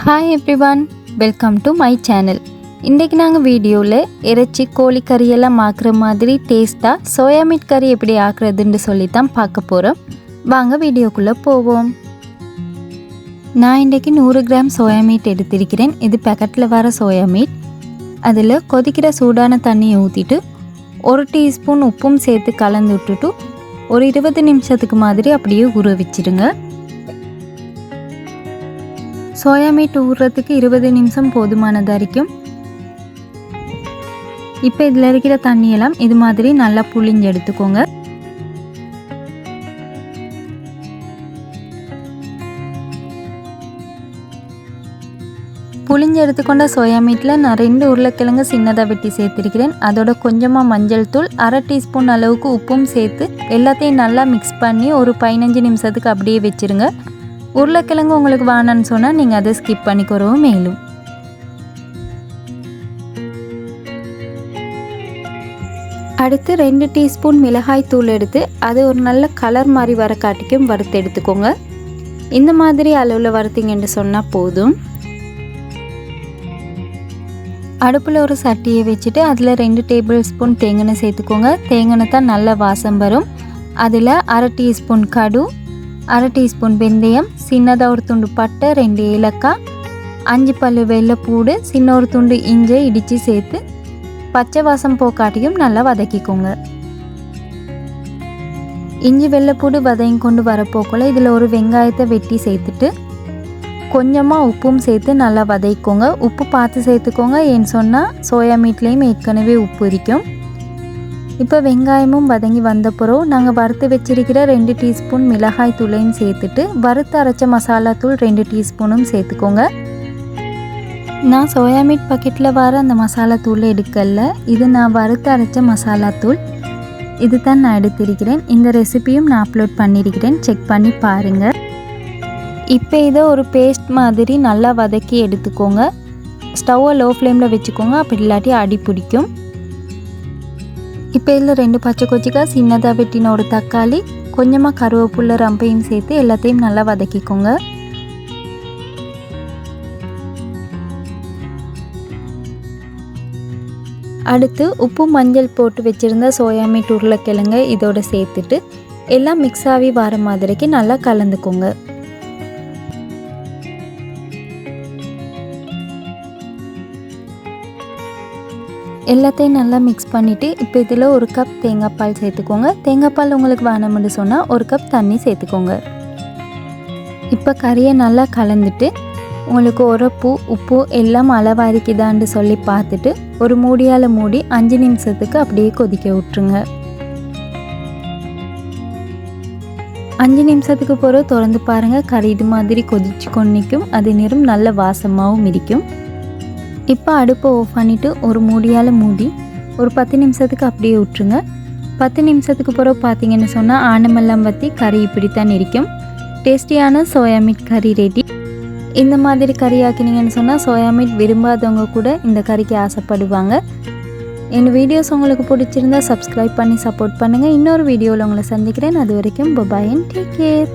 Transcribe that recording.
Hi everyone welcome to my channel இன்றைக்கி நாங்கள் வீடியோவில் இறைச்சி கோழி கறியெல்லாம் ஆக்குற மாதிரி டேஸ்ட்டாக சோயா மீட் கறி எப்படி ஆக்குறதுன்னு சொல்லி தான் பார்க்க போகிறோம் வாங்க வீடியோக்குள்ளே போவோம். நான் இன்றைக்கி நூறு கிராம் சோயா மீட் எடுத்திருக்கிறேன். இது பேக்கெட்டில் வர சோயா மீட் அதில் கொதிக்கிற சூடான தண்ணியை ஊற்றிட்டு ஒரு டீஸ்பூன் உப்பும் சேர்த்து கலந்து விட்டுட்டு ஒரு இருபது நிமிஷத்துக்கு மாதிரி அப்படியே ஊற வச்சிடுங்க சோயா மீட் ஊறுறதுக்கு இருபது நிமிஷம் போதுமானதாக இருக்கும் இப்போ இதில் இருக்கிற தண்ணியெல்லாம் இது மாதிரி நல்லா புளிஞ்சு எடுத்துக்கோங்க. புளிஞ்சு எடுத்துக்கொண்ட சோயா மீட்டில் நான் ரெண்டு உருளைக்கிழங்கு சின்னதாக வெட்டி சேர்த்துருக்கிறேன். அதோட கொஞ்சமாக மஞ்சள் தூள் அரை டீஸ்பூன் அளவுக்கு உப்பும் சேர்த்து எல்லாத்தையும் நல்லா மிக்ஸ் பண்ணி ஒரு பதினஞ்சு நிமிஷத்துக்கு அப்படியே வச்சுருங்க. உருளைக்கிழங்கு உங்களுக்கு வேணான்னு சொன்னால் நீங்கள் அதை ஸ்கிப் பண்ணிக்கிறவும் மேலும். அடுத்து ரெண்டு டீஸ்பூன் மிளகாய் தூள் எடுத்து அது ஒரு நல்ல கலர் மாதிரி வர காட்டிக்கும் வறுத்து எடுத்துக்கோங்க. இந்த மாதிரி அளவில் வறுத்திங்கன்னு சொன்னால் போதும். அடுப்பில் ஒரு சட்டியை வச்சுட்டு அதில் ரெண்டு டேபிள் ஸ்பூன் தேங்காய் சேர்த்துக்கோங்க. தேங்காய் தான் நல்ல வாசம் வரும். அதில் அரை டீஸ்பூன் கடு அரை டீஸ்பூன் வெந்தயம் சின்னதாக ஒரு துண்டு பட்டை ரெண்டு ஏலக்காய் அஞ்சு பல்லு வெள்ளைப்பூடு சின்ன ஒரு துண்டு இஞ்சை இடித்து சேர்த்து பச்சை வாசம் போக்காட்டியும் நல்லா வதக்கிக்கோங்க. இஞ்சி வெள்ளைப்பூடு வதங்கி கொண்டு வரப்போக்குள்ள இதில் ஒரு வெங்காயத்தை வெட்டி சேர்த்துட்டு கொஞ்சமாக உப்பும் சேர்த்து நல்லா வதக்கிக்கோங்க. உப்பு பார்த்து சேர்த்துக்கோங்க. ஏன்னு சொன்னால் சோயா மீட்லேயும் ஏற்கனவே உப்பு இருக்கும் இப்போ வெங்காயமும் வதங்கி வந்த பிறகு நாங்கள் வறுத்து வச்சிருக்கிற ரெண்டு டீஸ்பூன் மிளகாய் தூளையும் சேர்த்துட்டு வறுத்து அரைச்ச மசாலா தூள் ரெண்டு டீஸ்பூனும் சேர்த்துக்கோங்க. நான் சோயா மீட் பக்கெட்டில் வர அந்த மசாலா தூள் எடுக்கல. இது நான் வறுத்து அரைச்ச மசாலா தூள். இது தான் நான் எடுத்திருக்கிறேன். இந்த ரெசிபியும் நான் அப்லோட் பண்ணியிருக்கிறேன் செக் பண்ணி பாருங்கள் இப்போ இதை ஒரு பேஸ்ட் மாதிரி நல்லா வதக்கி எடுத்துக்கோங்க. ஸ்டவ்வை லோ ஃப்ளேமில் வச்சுக்கோங்க. அப்படி இல்லாட்டி அடி பிடிக்கும். இப்போ இதில் ரெண்டு பச்சை கொச்சிக்காய் சின்னதாக வெட்டின ஒரு தக்காளி கொஞ்சமாக கருவேப்புள்ள ரம்பையும் சேர்த்து எல்லாத்தையும் நல்லா வதக்கிக்கோங்க. அடுத்து உப்பு மஞ்சள் போட்டு வச்சுருந்த சோயா மீட் உருளைக்கிழங்க இதோட சேர்த்துட்டு எல்லாம் மிக்ஸ் ஆகி வர மாதிரிக்கு நல்லா கலந்துக்கோங்க. எல்லாத்தையும் நல்லா மிக்ஸ் பண்ணிவிட்டு இப்போ இதில் ஒரு கப் தேங்காய் பால் சேர்த்துக்கோங்க. தேங்காய் பால் உங்களுக்கு வேணும்னு சொன்னால் ஒரு கப் தண்ணி சேர்த்துக்கோங்க. இப்போ கறியை நல்லா கலந்துட்டு உங்களுக்கு உரப்பு உப்பு எல்லாம் அளவாரிக்குதான்னு சொல்லி பார்த்துட்டு ஒரு மூடியால் மூடி அஞ்சு நிமிஷத்துக்கு அப்படியே கொதிக்க விட்டுருங்க. அஞ்சு நிமிஷத்துக்கு பிறகு திறந்து பாருங்கள் கறி இது மாதிரி கொதிச்சு கொண்டிக்கும் அது நிறம் நல்ல வாசமாகவும் இருக்கும். இப்போ அடுப்பை ஆஃப் பண்ணிவிட்டு ஒரு மூடியால் மூடி ஒரு பத்து நிமிஷத்துக்கு அப்படியே விட்டுருங்க. பத்து நிமிஷத்துக்கு பிறகு பார்த்தீங்கன்னு சொன்னால் ஆனமெல்லாம் பற்றி கறி இப்படித்தான் இருக்கும். டேஸ்டியான சோயா மீட் கறி ரெடி இந்த மாதிரி கறி ஆக்கினீங்கன்னு சொன்னால் சோயா மீட் விரும்பாதவங்க கூட இந்த கறிக்கு ஆசைப்படுவாங்க. என் வீடியோஸ் உங்களுக்கு பிடிச்சிருந்தா சப்ஸ்கிரைப் பண்ணி சப்போர்ட் பண்ணுங்கள் இன்னொரு வீடியோவில் உங்களை சந்திக்கிறேன். அது வரைக்கும் பபாயன் டேக் கேர்